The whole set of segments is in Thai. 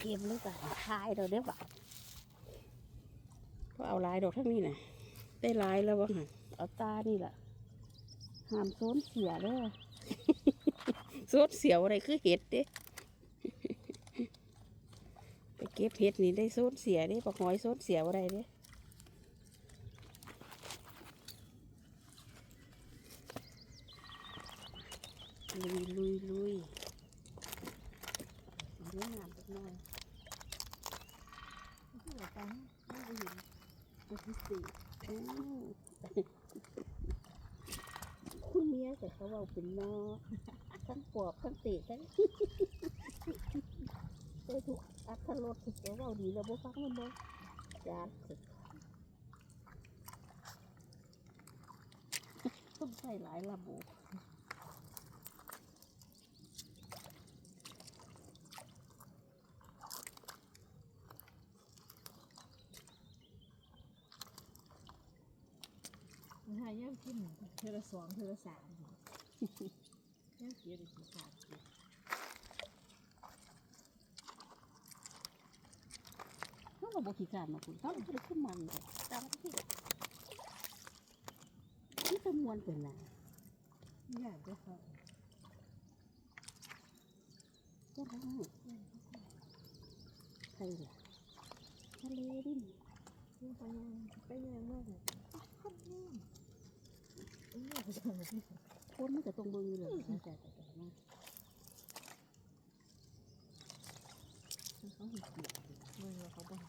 เก็บเลยกันทายเราได้ปะก็เอาลายดอกทั้งนี้นะได้ลายแล้ววะหั่นเอาตานี่แหละห้ามโซนเสียเด้อโซนเสียวอะไรคือเห็ดเด้ไปเก็บเห็ดนี่ได้โซนเสียเด้ปะหอยโซนเสียวอะไรเด้ ลุยลุยลุยสีน้ำงามสักหน่อย ที่เราตั้ง ไม่ไปเห็นที่สี่คุณเมียแต่เขาเอาเป็นนอทั้งปอบทั้งเตะทั้งได้ทุกอัตรสเขาเอาดีแล้วบ่ฟังมันบ่จานต้องใส่หลายระบบ มันเทอละสองเทอละสามย่ำเกียร์อีกขาดเขาก็บอกขี้การมาคุณเขาก็เลยขึ้นมันเลยตามที่ที่ตะมวนเป็นน่ะอยากจะเขาก็ร้องใครล่ะทะเลดินเรื่องไปยังไปยังมากเลยคนนี้เออไปจังเลย คนมันก็ตรงเมืองอยู่เลยแต่แต่แต่มาเขาเห็นเกียรติมึงเขาบอก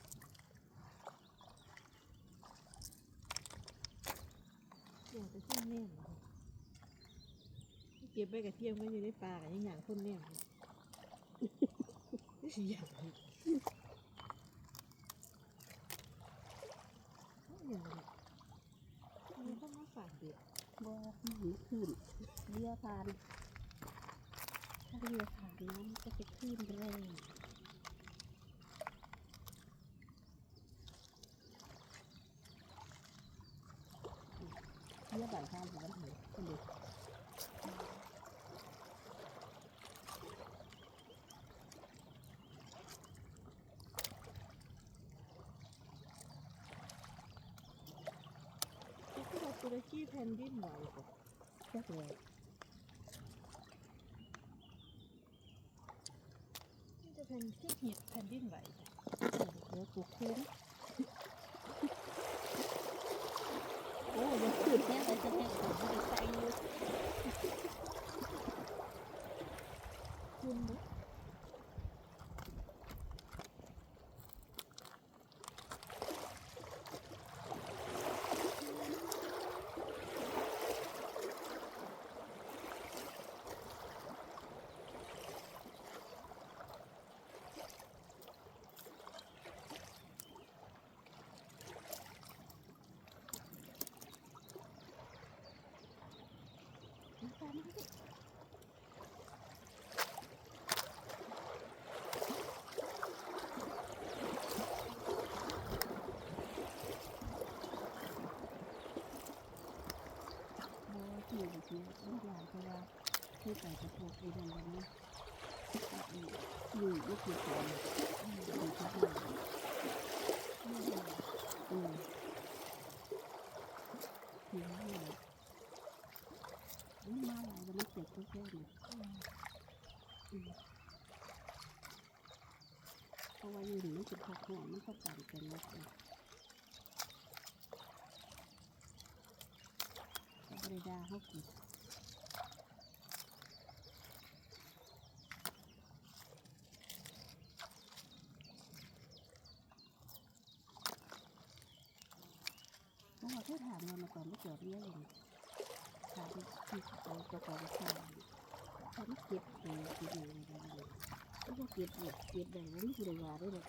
อยากจะขึ้นแน่เก็บใบกระเทียมไว้อยู่ในป่ากันยังอย่างคนแน่นไม่ใช่ย่างนี้อย่างนี้มันต้องมาฝากเด็ก บอกมัน ขึ้นเรือผ่านถ้าเรือผ่านน้ำก็จะขึ้นแรงเรือบ่ายข้ามถึงวันเหนือคนเดียตุรกีแผ่นดินไหว กว่าเจ้าเลยนี่จะเป็นที่หิดแผ่นดินไหวจ้ะ เรือกูคุ้มโอ้ยขึ้นแค่ไปจะแค่ของไม่ได้ใส่อยู่ คุณนะ น้ำตาลมันก็ โบที่อยู่ที่ลูกหลานเพราะว่าที่ไปจะพวกไอ้เรื่องแบบนี้อยู่ลูกคือคนอยู่ ที่บ้านอืมอยู่นี่เลยนี่มาหลายวันนี้เจ็บก็แค่นี้อืมเพราะว่ายู่นี่มันเป็นพวกหัวมันเข้ากันกันนะก็บริดาเขากิน เมื่อที่ถามเรามาก่อนไม่เกี่ยวเรื่องเลยถามที่เขาเจ้าของชาเขาไม่เก็บเลยเก็บเลยอะไรเลยก็ว่าเก็บเนี่ยเก็บได้แล้วนี่คือเวลาได้เลย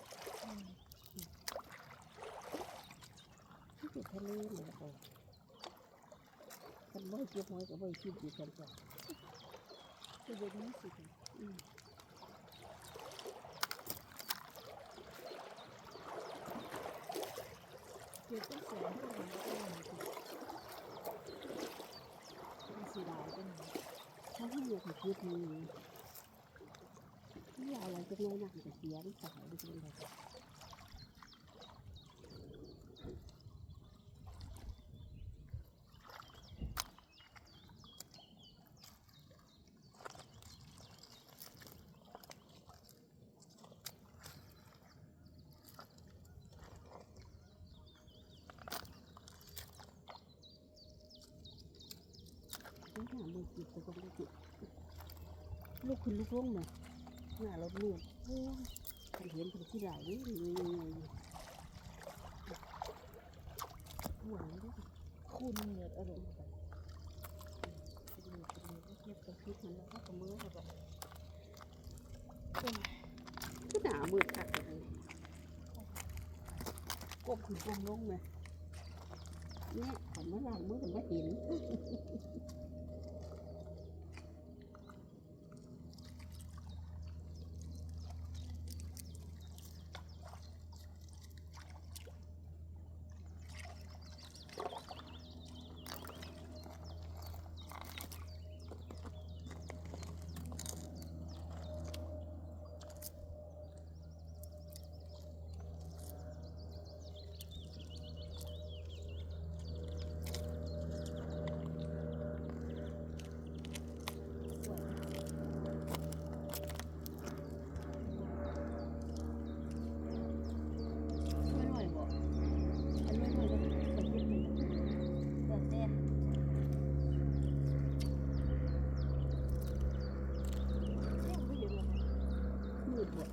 ที่เก็บทะเลเลยก็มันไม่เก็บน้อยก็ไม่คิดดีกันจ้ะคือแบบนี้สิอืม เก็บต้นแสนก็มันก็ยังสิมันสีดายก็มีเขาให้เรียกให้เก็บมือนี่อะไรจะจักหน้อยนักมันจะเสียมันสายมันจะเป็นแบบ ต้องหามือจิบแต่ก็ไม่จิบลูกคุณลูกลงเนี่ยหน้าเราเลือดโอ้ยเห็นเป็นที่ไหนนี่อยู่อยู่หวานด้วยคุณเนี่ยอารมณ์แบบเป็นมือเทียบกับพริกมันแล้วก็กับมือเขาบก็หนามือคักเลยกบคือกลมลงไหมเนี่ยผมไมาล้างมือแต่ไม่เห็น ไม่หน่อยบอกอันนี้มันก็มันยึดไปแต่แต่ แม่งไม่เห็นหรอก มืดบ่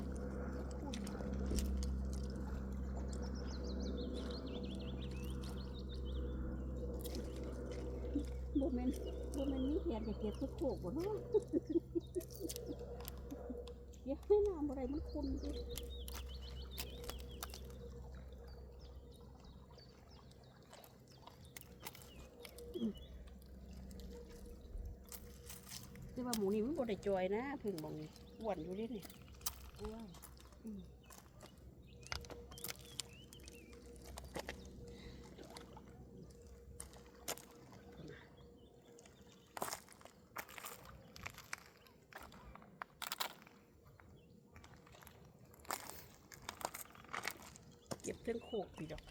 โมเมนต์โม เมนต์นี้แทนจะเก็บทุกโขกบ่เนาะเก็บให้น้ำอะไรมันคุณดิแต่ว่าหมูนี่มันบ่ได้จอยนะเพึ่งบอกนี่อ้วนอยู่ดินี่อ้วน เก็บเทั้งโคกพี่ดอก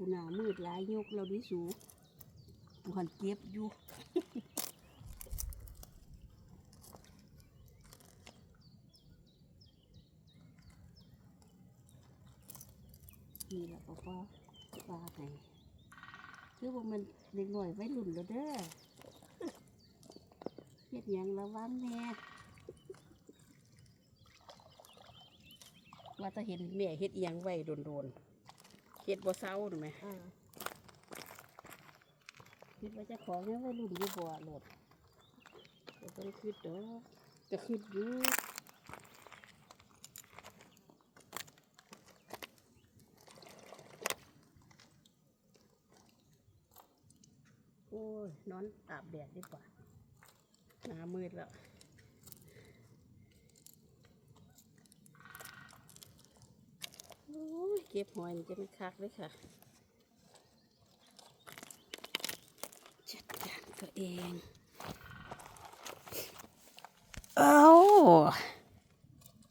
กูหนามืดหลายยกเราดิสูกูหันเก็บอยู่นี่แหละบอกว่าปลาไงคือว่ามันเด็กหน่อยไว้รุ่นแล้วเด้อเฮ็ดยังระวังแน่ว่าจะเห็นแม่เฮ็ดอิหยังไว้โดนๆ ฮ็ดบ่เศร้าหรือไหมอ่าคิดว่าเจะของยังไว้รุ่นอยู่บ่โหลดก็ต้องคิดเด้อจะคิดอยู่โอ้ยนอนอาบแดดดีกว่าหน้ามืดแล้ว โอ้ย เก็บหอยนี่จะไม่คักเลยค่ะ จัดการตัวเอง เอา